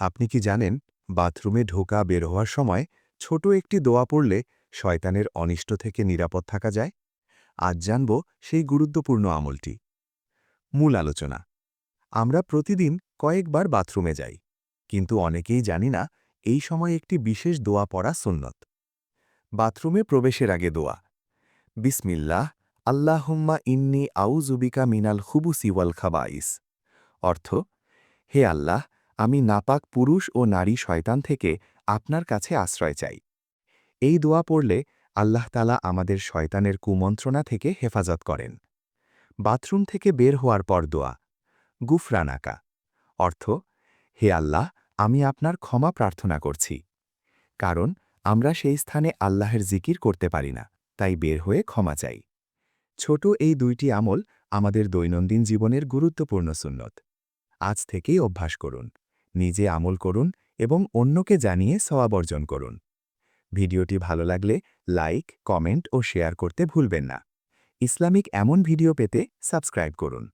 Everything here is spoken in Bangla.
আপনি কি জানেন, বাথরুমে ঢোকা বের হওয়ার সময় ছোট একটি দোয়া পড়লে শয়তানের অনিষ্ট থেকে নিরাপদ থাকা যায়? আজ জানব সেই গুরুত্বপূর্ণ আমলটি। মূল আলোচনা। আমরা প্রতিদিন কয়েকবার বাথরুমে যাই, কিন্তু অনেকেই জানি না এই সময় একটি বিশেষ দোয়া পড়া সুন্নত। বাথরুমে প্রবেশের আগে দোয়া। বিসমিল্লাহ, আল্লাহুম্মা ইন্নি আউজুবিকা মিনাল খুবুসি ওয়াল খাবাইস। অর্থ, হে আল্লাহ আমি নাপাক পুরুষ ও নারী শয়তান থেকে আপনার কাছে আশ্রয় চাই। এই দোয়া পড়লে আল্লাহ তালা আমাদের শয়তানের কুমন্ত্রণা থেকে হেফাজত করেন। বাথরুম থেকে বের হওয়ার পর দোয়া। গুফরানাকা। অর্থ, হে আল্লাহ, আমি আপনার ক্ষমা প্রার্থনা করছি। কারণ, আমরা সেই স্থানে আল্লাহের জিকির করতে পারি না, তাই বের হয়ে ক্ষমা চাই। ছোট এই দুইটি আমল আমাদের দৈনন্দিন জীবনের গুরুত্বপূর্ণ সুন্নত। আজ থেকেই অভ্যাস করুন। নিজে আমল করুন এবং অন্যকে জানিয়ে সওয়াবর্জন করুন। ভিডিওটি ভালো লাগলে লাইক, কমেন্ট ও শেয়ার করতে ভুলবেন না। ইসলামিক এমন ভিডিও পেতে সাবস্ক্রাইব করুন।